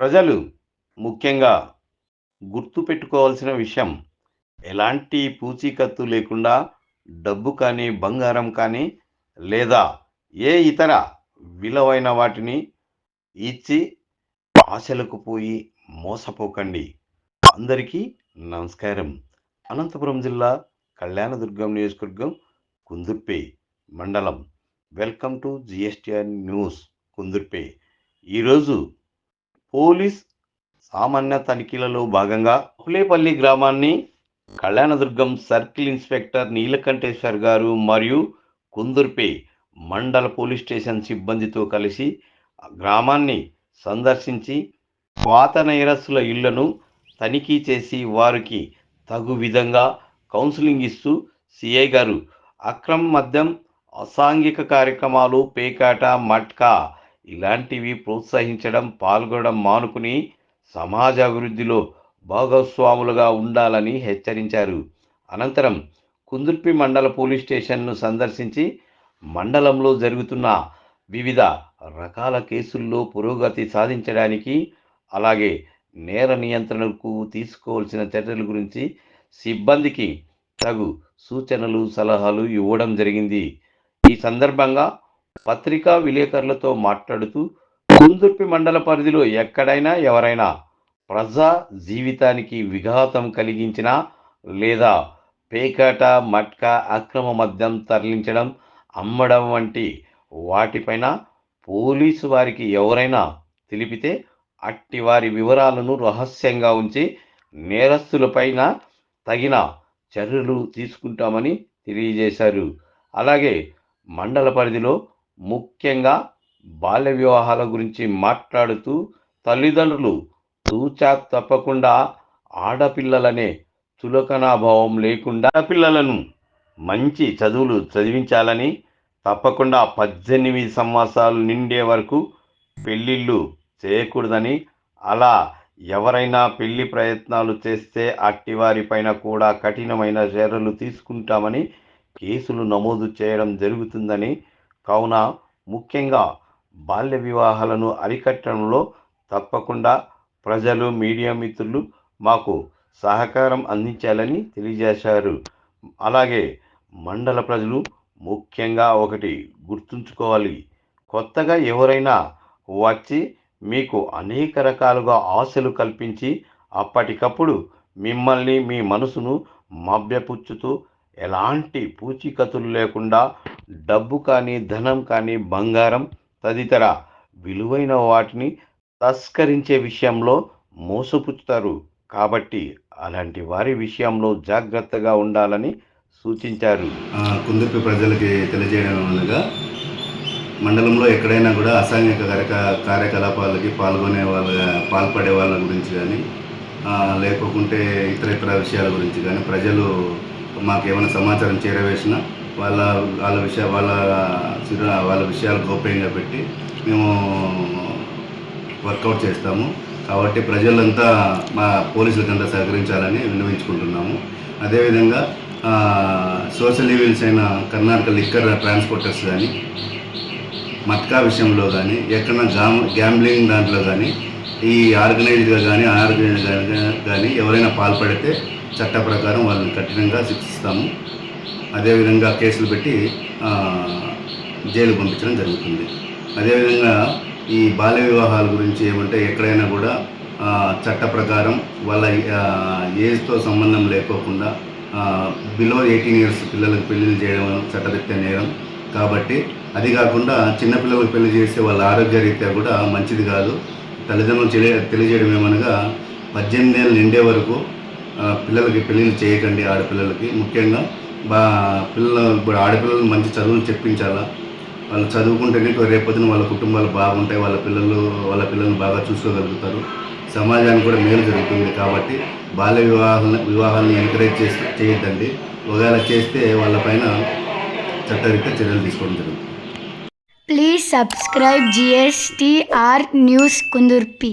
ప్రజలు ముఖ్యంగా గుర్తుపెట్టుకోవాల్సిన విషయం ఎలాంటి పూచీకత్తు లేకుండా డబ్బు కానీ బంగారం కానీ లేదా ఏ ఇతర విలువైన వాటిని ఇచ్చి ఆశలకు పోయి మోసపోకండి. అందరికీ నమస్కారం. అనంతపురం జిల్లా కళ్యాణదుర్గం నియోజకవర్గం కుందుర్పే మండలం. Welcome to GSTR news Kundurpi. ఈరోజు పోలీస్ సామాన్య తనిఖీలలో భాగంగా హులేపల్లి గ్రామాన్ని కళ్యాణదుర్గం సర్కిల్ ఇన్స్పెక్టర్ నీలకంఠేశ్వర్ గారు మరియు కుందుర్పే మండల పోలీస్ స్టేషన్ సిబ్బందితో కలిసి గ్రామాన్ని సందర్శించి పాత నేరస్తుల ఇళ్ళను తనిఖీ చేసి వారికి తగు విధంగా కౌన్సిలింగ్ ఇస్తూ సిఐ గారు అక్రమ మద్యం అసాంఘిక కార్యక్రమాలు పేకాట మట్కా ఇలాంటివి ప్రోత్సహించడం పాల్గొనడం మానుకుని సమాజ అభివృద్ధిలో భాగస్వాములుగా ఉండాలని హెచ్చరించారు. అనంతరం కుందుర్పి మండల పోలీస్ స్టేషన్ను సందర్శించి మండలంలో జరుగుతున్న వివిధ రకాల కేసుల్లో పురోగతి సాధించడానికి అలాగే నేర నియంత్రణకు తీసుకోవాల్సిన చర్యల గురించి సిబ్బందికి తగు సూచనలు సలహాలు ఇవ్వడం జరిగింది. ఈ సందర్భంగా పత్రికా విలేకరులతో మాట్లాడుతూ కుందుర్పి మండల పరిధిలో ఎక్కడైనా ఎవరైనా ప్రజా జీవితానికి విఘాతం కలిగించిన లేదా పేకాట మట్కా అక్రమ మద్యం తరలించడం అమ్మడం వంటి వాటిపైన పోలీసు వారికి ఎవరైనా తెలిపితే అట్టి వారి వివరాలను రహస్యంగా ఉంచి నేరస్తులపైన తగిన చర్యలు తీసుకుంటామని తెలియజేశారు. అలాగే మండల పరిధిలో ముఖ్యంగా బాల్య వివాహాల గురించి మాట్లాడుతూ తల్లిదండ్రులు తూచా తప్పకుండా ఆడపిల్లలనే చులకనాభావం లేకుండా పిల్లలను మంచి చదువులు చదివించాలని తప్పకుండా పద్దెనిమిది సంవత్సరాలు నిండే వరకు పెళ్ళిళ్ళు చేయకూడదని అలా ఎవరైనా పెళ్ళి ప్రయత్నాలు చేస్తే అట్టి వారిపైన కూడా కఠినమైన చర్యలు తీసుకుంటామని కేసులు నమోదు చేయడం జరుగుతుందని కావున ముఖ్యంగా బాల్య వివాహాలను అరికట్టడంలో తప్పకుండా ప్రజలు మీడియా మిత్రులు మాకు సహకారం అందించాలని తెలియజేశారు. అలాగే మండల ప్రజలు ముఖ్యంగా ఒకటి గుర్తుంచుకోవాలి. కొత్తగా ఎవరైనా వచ్చి మీకు అనేక రకాలుగా ఆశలు కల్పించి అప్పటికప్పుడు మిమ్మల్ని మీ మనసును మభ్యపుచ్చుతూ ఎలాంటి పూచీకతులు లేకుండా డబ్బు కానీ ధనం కానీ బంగారం తదితర విలువైన వాటిని తస్కరించే విషయంలో మోసపుచ్చుతారు. కాబట్టి అలాంటి వారి విషయంలో జాగ్రత్తగా ఉండాలని సూచించారు. కుందుర్పి ప్రజలకి తెలియజేయడం అనగా మండలంలో ఎక్కడైనా కూడా అసాంఘిక కార్యక కార్యకలాపాలకి పాల్గొనే వాళ్ళ పాల్పడే వాళ్ళ గురించి కానీ లేకుంటే ఇతర ఇతర విషయాల గురించి కానీ ప్రజలు మాకు ఏమైనా సమాచారం చేరవేసినా వాళ్ళ వాళ్ళ విషయ వాళ్ళ వాళ్ళ విషయాలు గోప్యంగా పెట్టి మేము వర్కౌట్ చేస్తాము. కాబట్టి ప్రజలంతా మా పోలీసులకంతా సహకరించాలని విన్నవించుకుంటున్నాము. అదేవిధంగా సోషల్ ఈవెంట్స్ అయిన కర్ణాటక లిక్కర్ ట్రాన్స్పోర్టర్స్ కానీ మట్కా విషయంలో కానీ ఎక్కడన్నా గామ్ గ్యాంబ్లింగ్ దాంట్లో కానీ ఈ ఆర్గనైజ్డ్గా కానీ ఆర్గనైజ్గా కానీ ఎవరైనా పాల్పడితే చట్ట ప్రకారం వాళ్ళని కఠినంగా శిక్షిస్తాము. అదేవిధంగా కేసులు పెట్టి జైలు పంపించడం జరుగుతుంది. అదేవిధంగా ఈ బాల్య వివాహాల గురించి ఏమంటే ఎక్కడైనా కూడా చట్ట ప్రకారం వాళ్ళ ఏజ్తో సంబంధం లేకోకుండా బిలో ఎయిటీన్ ఇయర్స్ పిల్లలకు పెళ్ళి చేయడం చట్టరీత్యా నేరం. కాబట్టి అది కాకుండా చిన్నపిల్లలకు పెళ్ళి చేస్తే వాళ్ళ ఆరోగ్య రీత్యా కూడా మంచిది కాదు. తల్లిదండ్రులు తెలియ తెలియజేయడం ఏమనగా పద్దెనిమిది ఏళ్ళు నిండే వరకు పిల్లలకి పెళ్ళిళ్ళు చేయకండి ఆడపిల్లలకి. ముఖ్యంగా బా పిల్లలు ఇప్పుడు ఆడపిల్లలు మంచి చదువులు చెప్పించాలా? వాళ్ళు చదువుకుంటేనే రేపొద్దున వాళ్ళ కుటుంబాలు బాగుంటాయి వాళ్ళ పిల్లలు వాళ్ళ పిల్లల్ని బాగా చూసుకోగలుగుతారు. సమాజానికి కూడా మేలు జరుగుతుంది కాబట్టి బాల్య వివాహాలను వివాహాలను ఎంకరేజ్ చేసి చేయొద్దండి. ఒకవేళ చేస్తే వాళ్ళపైన చట్టరీత్యా చర్యలు తీసుకోవడం జరుగుతుంది. Please subscribe GSTR news Kundurpi